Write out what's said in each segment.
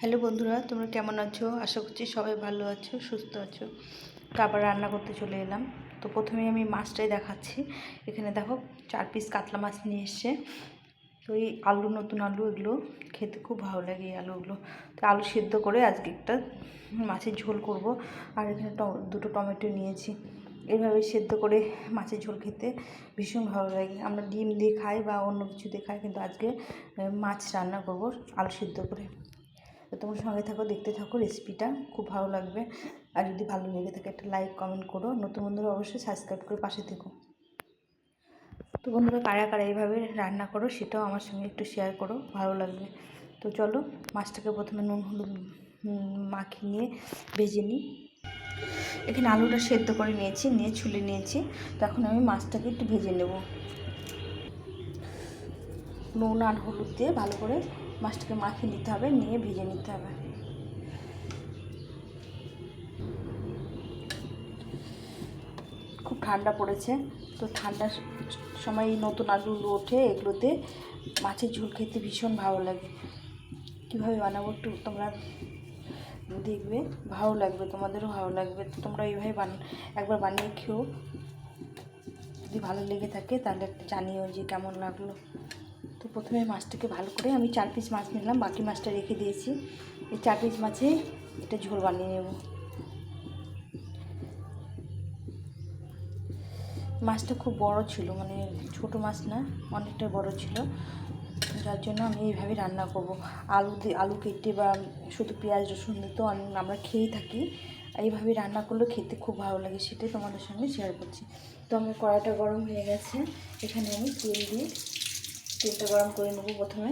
Hello বন্ধুরা, তোমরা কেমন আছো? আশা করছি সবাই ভালো আছো, সুস্থ আছো। তো আবার রান্না করতে চলে এলাম। তো প্রথমে আমি মাছটাই দেখাচ্ছি। এখানে দেখো চার পিস কাতলা মাছ নিয়ে এসছে। তো এই আলু, নতুন আলু এগুলো খেতে খুব ভালো লাগে এই আলুগুলো। তো আলু সিদ্ধ করে আজকে একটা মাছের ঝোল করব। আর এখানে দুটো টমেটো নিয়েছি। এইভাবে সেদ্ধ করে মাছের ঝোল খেতে ভীষণ ভালো লাগে। আমরা ডিম দিয়ে খাই বা অন্য কিছু দিয়ে খাই, কিন্তু আজকে মাছ রান্না করব আলু সিদ্ধ করে। তো তোমার সঙ্গে থাকো, দেখতে থাকো রেসিপিটা খুব ভালো লাগবে। আর যদি ভালো লেগে থাকে একটা লাইক কমেন্ট করো। নতুন বন্ধুরা অবশ্যই সাবস্ক্রাইব করে পাশে থেকো। তো বন্ধুরা কারা কারা এইভাবে রান্না করো সেটাও আমার সঙ্গে একটু শেয়ার করো, ভালো লাগবে। তো চলো, মাছটাকে প্রথমে নুন, হলুদ মাখিয়ে নিয়ে ভেজে নিই। এখানে আলুটা সেদ্ধ করে নিয়েছি, নিয়ে ছুলে নিয়েছি। তখন আমি মাছটাকে একটু ভেজে নেব। নুন আর হলুদ দিয়ে ভালো করে মাছটাকে মাখিয়ে নিতে হবে, নিয়ে ভেজে নিতে হবে। খুব ঠান্ডা পড়েছে, তো ঠান্ডার সময় এই নতুন আলুগুলো ওঠে, এগুলোতে মাছের ঝোল খেতে ভীষণ ভালো লাগে। কীভাবে বানাবো একটু তোমরা দেখবে, ভালো লাগবে, তোমাদেরও ভালো লাগবে। তোমরা এইভাবে বান, একবার বানিয়ে খেও। যদি ভালো লেগে থাকে, তাহলে একটু জানিও যে কেমন লাগল। তো প্রথমে মাছটাকে ভালো করে আমি চার পিস মাছ নিলাম, বাকি মাছটা রেখে দিয়েছি। এই চার পিস মাছে এটা ঝোল বানিয়ে নেব। মাছটা খুব বড় ছিল মানে ছোট মাছ না, অনেকটা বড় ছিল। যার জন্য আমি এইভাবে রান্না করব। আলু দিয়ে, আলু কেটে বা শুধু পেঁয়াজ, রসুন দিয়ে তো আমরা খেয়েই থাকি। এইভাবে রান্না করলে খেতে খুব ভালো লাগে, সেটাই তোমাদের সঙ্গে শেয়ার করছি। তো আমার কড়াটা গরম হয়ে গেছে, এখানে আমি তেল দিয়ে তেলটা গরম করে নেব প্রথমে।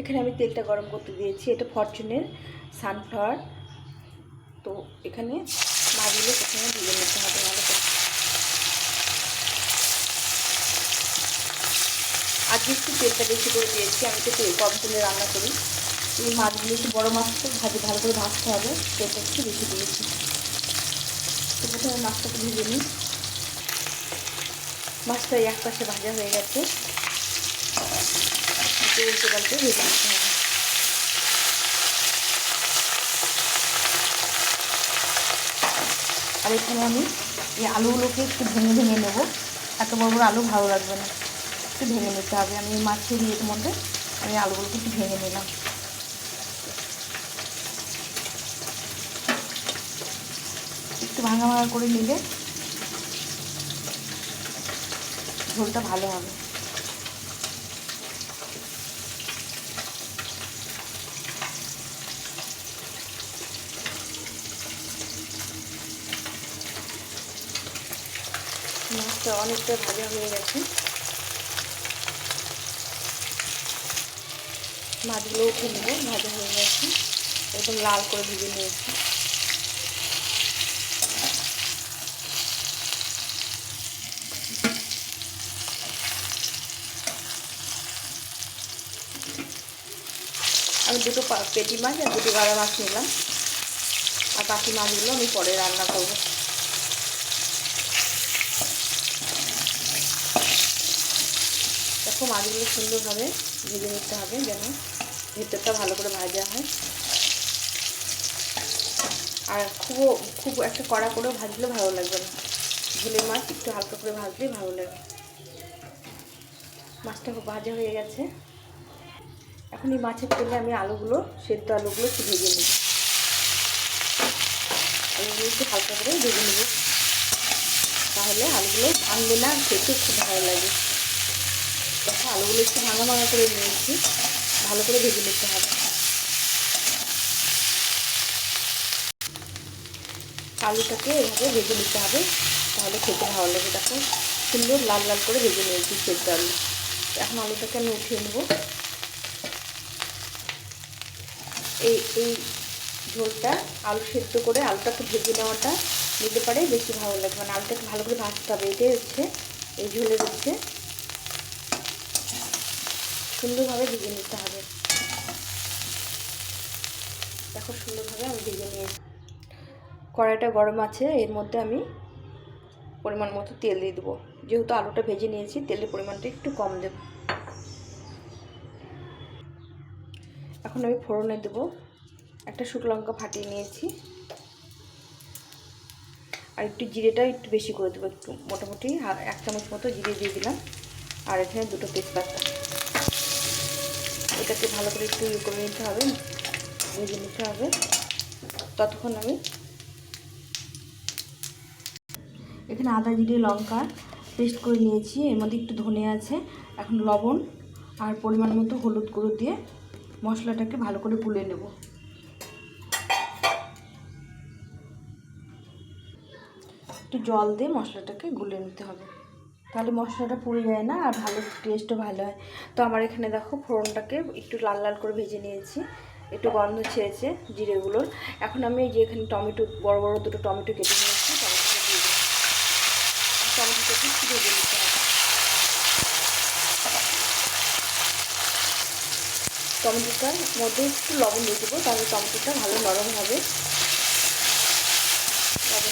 এখানে আমি তেলটা গরম করতে দিয়েছি, এটা ফরচুনের সানফ্লাওয়ার। তো এখানে মাছগুলো প্রথমে দিয়ে নিতে হবে আজকে একটু তেলটা বেশি করে দিয়েছি, আমি তো তেল কম তেলে রান্না করি। এই মাছগুলো একটু বড়ো মাছ তো ভাজি ভালো করে ভাজতে হবে, তেলটা একটু বেশি দিয়েছি। তো প্রথমে মাছটাকে ভেজে নিই। মাছটা এক পাশে ভাজা হয়ে গেছে। আর এখানে আমি এই আলুগুলোকে একটু ভেঙে ভেঙে নেব। এত বড় বড় আলু ভালো লাগবে না। একটু ভেঙে নিতে হবে। আমি মাছের ইয়ের মধ্যে আমি আলুগুলোকে একটু ভেঙে নিলাম। একটু ভাঙা ভাঙা করে নিলে ঝোলটা ভালো হবে। মাছটা অনেকটা ভাজা হয়ে গেছে। মাছগুলো নেব ভাজা হয়ে গেছে। একদম লাল করে ভেজে নিয়েছি। আমি দুটো পেটি মাছ আর দুটো গাড়া মাছ নিলাম। আর বাকি মাছগুলো আমি পরে রান্না করব। দেখো মাছগুলো সুন্দরভাবে ভেজে নিতে হবে যেন ভেতরটা ভালো করে ভাজা হয়। আর খুব খুব একটা কড়া করেও ভাজলে ভালো লাগবে না। ঝোলের মাছ একটু হালকা করে ভাজলে ভালো লাগে। মাছটা খুব ভাজা হয়ে গেছে। এখন এই মাছের তেলে আমি আলুগুলো, সেদ্ধ আলুগুলো একটু ভেজে নেব। আলুগুলো একটু হালকা করে ভেজে নেব। তাহলে আলুগুলো ভাঙবে না, খেতে খুব ভালো লাগে। দেখো, আলুগুলো একটু ভাঙা ভাঙা করে নিয়েছি। ভালো করে ভেজে নিতে হবে। আলুটাকে এভাবে ভেজে নিতে হবে, তাহলে খেতে ভালো লাগে। দেখো, সুন্দর লাল লাল করে ভেজে নিয়েছি সেদ্ধ আলু। এখন আলুটাকে আমি উঠিয়ে নেব। এই এই ঝোলটা আলু সেদ্ধ করে আলুটাকে ভেজে নেওয়াটা নিতে পারে, বেশি ভালো লাগে। মানে আলুটাকে ভালো করে ভাজতে হবে, এটাই হচ্ছে এই ঝোলের হচ্ছে সুন্দরভাবে ভেজে নিতে হবে। দেখো সুন্দরভাবে আমি ভেজে নিয়েছি। কড়াইটা গরম আছে, এর মধ্যে আমি পরিমাণ মতো তেল দিয়ে দেবো। যেহেতু আলুটা ভেজে নিয়েছি, তেলের পরিমাণটা একটু কম দেব। এখন আমি ফোড়নে দেবো। একটা শুকনো লঙ্কা ফাটিয়ে নিয়েছি। আর একটু জিরেটা একটু বেশি করে দেবো একটু, মোটামুটি এক চামচ মতো জিরে দিয়ে দিলাম। আর এখানে দুটো তেজপাতা। এটাকে ভালো করে একটু ইয়ে করে নিতে হবে, ভেজে নিতে হবে। ততক্ষণ আমি এখানে আদা, জিরে, লঙ্কা পেস্ট করে নিয়েছি। এর মধ্যে একটু ধনে আছে, এখন লবণ আর পরিমাণ মতো হলুদ গুঁড়ো দিয়ে মশলাটাকে ভালো করে গুলে নেব। একটু জল দিয়ে মশলাটাকে গুলে নিতে হবে। তাহলে মশলাটা পুড়ে যায় না আর ভালো টেস্টও ভালো হয়। তো আমার এখানে দেখো ফোড়নটাকে একটু লাল লাল করে ভেজে নিয়েছি। একটু গন্ধ ছেড়েছে জিরেগুলোর। এখন আমি যে এখানে টমেটো, বড় বড় দুটো টমেটো কেটে নিয়েছি, টমেটোটা দিয়ে টমেটোটাকে ভেজে নিতে হবে টমেটোটার মধ্যে একটু লবণ দিয়ে দেবো, তাহলে টমেটোটা ভালো নরম হবে। হবে।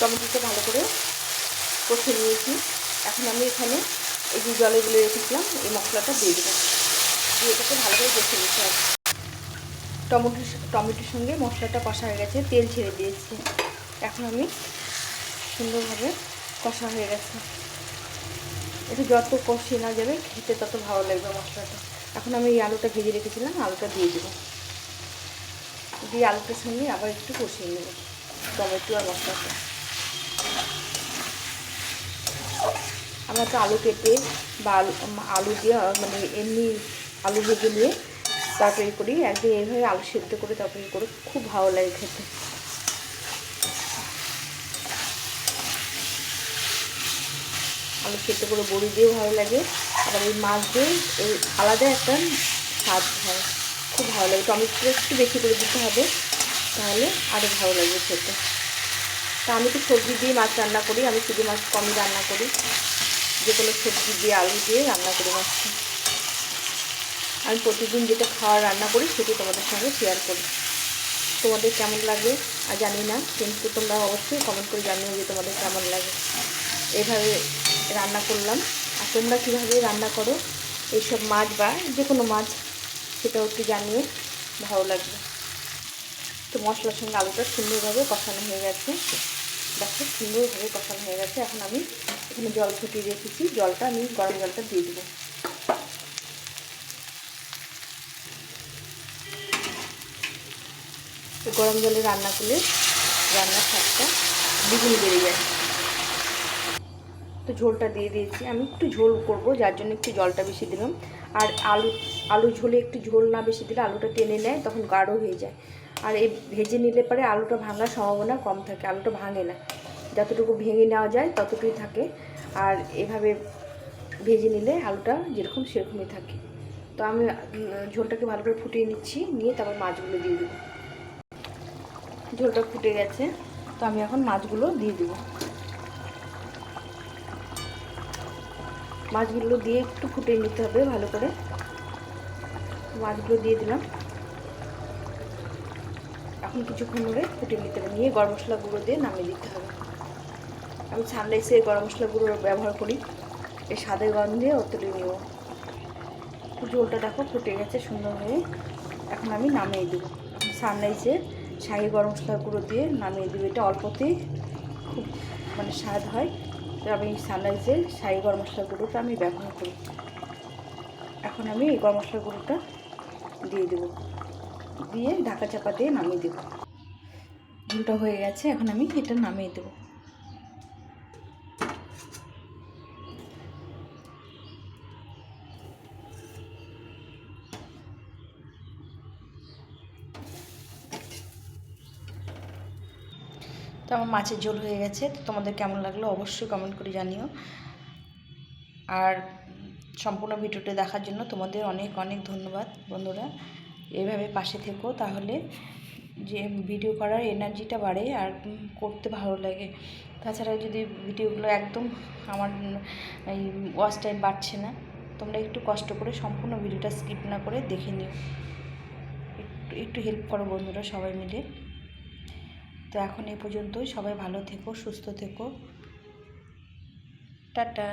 টমেটোটা ভালো করে কষে নিয়েছি। এখন আমি এখানে এই যে জলে গুলে রেখেছিলাম, এই মশলাটা দিয়ে দেবো। দিয়ে এটাকে ভালো করে কষে নিতে হবে। টমেটো টমেটোর সঙ্গে মশলাটা কষা হয়ে গেছে, তেল ছেড়ে দিয়েছি। এখন আমি সুন্দরভাবে কষা হয়ে গেছে। এটা যত কষিয়ে না যাবে, খেতে তত ভালো লাগবে মশলাটা। এখন আমি এই আলুটা ভেজে রেখেছিলাম, আলুটা দিয়ে দেবো। দিয়ে আলুটার সঙ্গে আবার একটু কষিয়ে নেব, টমেটো আর মশলাটা। আমরা তো আলু কেটে বা আলু দিয়ে মানে এমনি আলু ভেজে নিয়ে তরকারি করি। একদিন এইভাবে আলু সেদ্ধ করে, তরকারি করে, খুব ভালো লাগে খেতে। আলু সেদ্ধ করে বড়ি দিয়েও ভালো লাগে। আবার এই মাছ দিয়ে এই আলাদা একটা স্বাদ হয়। খুব ভালো লাগে। টমেটোটা একটু বেশি করে দিতে হবে, তাহলে আরও ভালো লাগবে খেতে। তা আমি তো সবজি দিয়ে মাছ রান্না করি, আমি শুধু মাছ কমই রান্না করি। যে কোনো সবজি দিয়ে, আলু দিয়ে রান্না করি মাছটা আমি প্রতিদিন যেটা খাওয়ার রান্না করি, সেটি তোমাদের সঙ্গে শেয়ার করি। তোমাদের কেমন লাগে? আর জানি না, কিন্তু তোমরা অবশ্যই কমেন্ট করে জানিও যে তোমাদের কেমন লাগে। এভাবে রান্না করলাম। আর তোমরা কীভাবে রান্না করো? এইসব মাছ বা যে কোনো মাছ, সেটাও একটু জানিয়ে ভালো লাগবে। তো মশলার সঙ্গে আলুটা সুন্দরভাবে কষানো হয়ে গেছে। দেখো, সুন্দরভাবে কষানো হয়ে গেছে। এখন আমি এখানে জল ফুটিয়ে রেখেছি। জলটা আমি গরম জলটা দিয়ে দেবো। গরম জলে রান্না করলে রান্নার স্বাদটা দ্বিগুণ বেড়ে যায়। তো ঝোলটা দিয়ে দিয়েছি। আমি একটু ঝোল করব, যার জন্য একটু জলটা বেশি দিলাম। আর আলু আলু ঝোলে একটু ঝোল না বেশি দিলে আলুটা টেনে নেয়, তখন গাঢ় হয়ে যায়। আর এই ভেজে নিলে পরে আলুটা ভাঙার সম্ভাবনা কম থাকে, আলুটা ভাঙে না। যতটুকু ভেঙে নেওয়া যায়, ততটুকুই থাকে। আর এভাবে ভেজে নিলে আলুটা যেরকম সেরকমই থাকে। তো আমি ঝোলটাকে ভালো করে ফুটিয়ে নিচ্ছি, নিয়ে তারপর মাছগুলো দিয়ে দেবো। ঝোলটা ফুটে গেছে, তো আমি এখন মাছগুলো দিয়ে দেবো। মাছগুলো দিয়ে একটু ফুটিয়ে নিতে হবে ভালো করে। মাছগুলো দিয়ে দিলাম। এখন কিছুক্ষণ ধরে ফুটিয়ে নিতে হবে। নিয়ে গরম মশলা গুঁড়ো দিয়ে নামিয়ে দিতে হবে। আমি সানরাইসে গরম মশলা গুঁড়ো ব্যবহার করি। এই স্বাদের গন্ধে অতলে নেব ঝোলটা দেখো ফুটে গেছে, সুন্দর হয়ে। এখন আমি নামিয়ে দেবো। সানরাইসে শাহি গরম মশলা গুঁড়ো দিয়ে নামিয়ে দেবো। এটা অল্পতেই খুব মানে স্বাদ হয়। তো আমি জেল সাই গরম মশলা গুঁড়োটা আমি ব্যবহার করি। এখন আমি এই গরম মশলা গুঁড়োটা দিয়ে দেবো। দিয়ে ঢাকা চাপা দিয়ে নামিয়ে দেবো। ঝুলটা হয়ে গেছে, এখন আমি এটা নামিয়ে দেবো। তো আমার মাছের ঝোল হয়ে গেছে, তো তোমাদের কেমন লাগল অবশ্যই কমেন্ট করে জানিও। আর সম্পূর্ণ ভিডিওটি দেখার জন্য তোমাদের অনেক অনেক ধন্যবাদ বন্ধুরা। এভাবে পাশে থেকো তাহলে যে ভিডিও করার এনার্জিটা বাড়ে আর করতে ভালো লাগে। তাছাড়া যদি ভিডিওগুলো একদম আমার এই ওয়াচ টাইম বাড়ছে না, তোমরা একটু কষ্ট করে সম্পূর্ণ ভিডিওটা স্কিপ না করে দেখে নিও। একটু একটু হেল্প করো বন্ধুরা সবাই মিলে। তো এখন এই পর্যন্তই। সবাই ভালো থেকো সুস্থ থেকো। টাটা।